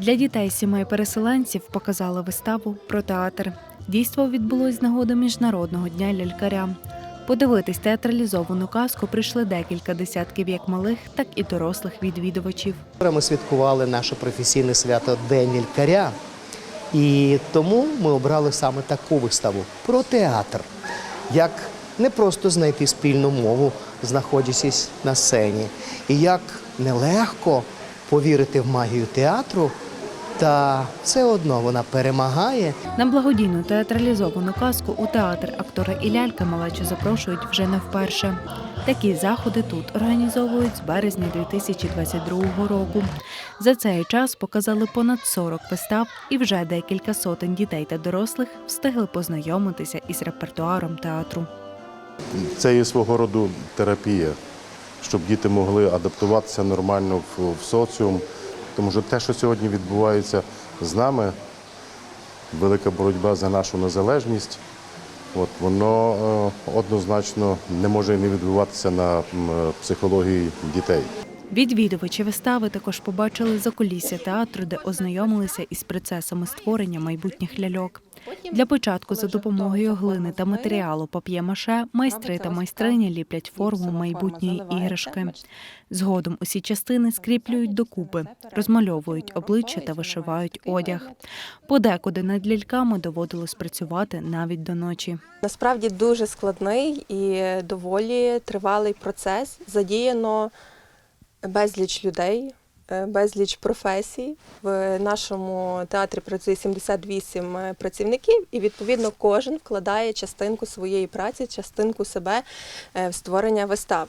Для дітей сімей переселенців показали виставу про театр. Дійство відбулось з нагоди Міжнародного дня лялькаря. Подивитись театралізовану казку прийшли декілька десятків як малих, так і дорослих відвідувачів. Ми святкували наше професійне свято День лікаря. І тому ми обрали саме таку виставу про театр. Як не просто знайти спільну мову, знаходячись на сцені, і як нелегко повірити в магію театру, та все одно вона перемагає На благодійну театралізовану казку у театр актора і лялька малечу запрошують вже не вперше. Такі заходи тут організовують з березня 2022 року. За цей час показали понад 40 вистав, і вже декілька сотень дітей та дорослих встигли познайомитися із репертуаром театру. Це є свого роду терапія, щоб діти могли адаптуватися нормально в соціум. Тому що те, що сьогодні відбувається з нами, велика боротьба за нашу незалежність, от, воно е, однозначно не може не відбуватися на психології дітей. Відвідувачі вистави також побачили закулісся театру, де ознайомилися із процесами створення майбутніх ляльок. Для початку за допомогою глини та матеріалу пап'є-маше майстри та майстрині ліплять форму майбутньої іграшки. Згодом усі частини скріплюють докупи, розмальовують обличчя та вишивають одяг. Подекуди над ляльками доводилось працювати навіть до ночі. Насправді дуже складний і доволі тривалий процес. Задіяно безліч людей, е, безліч професій. В нашому театрі працює 78 працівників, і відповідно кожен вкладає частинку своєї праці, частинку себе е, в створення вистав.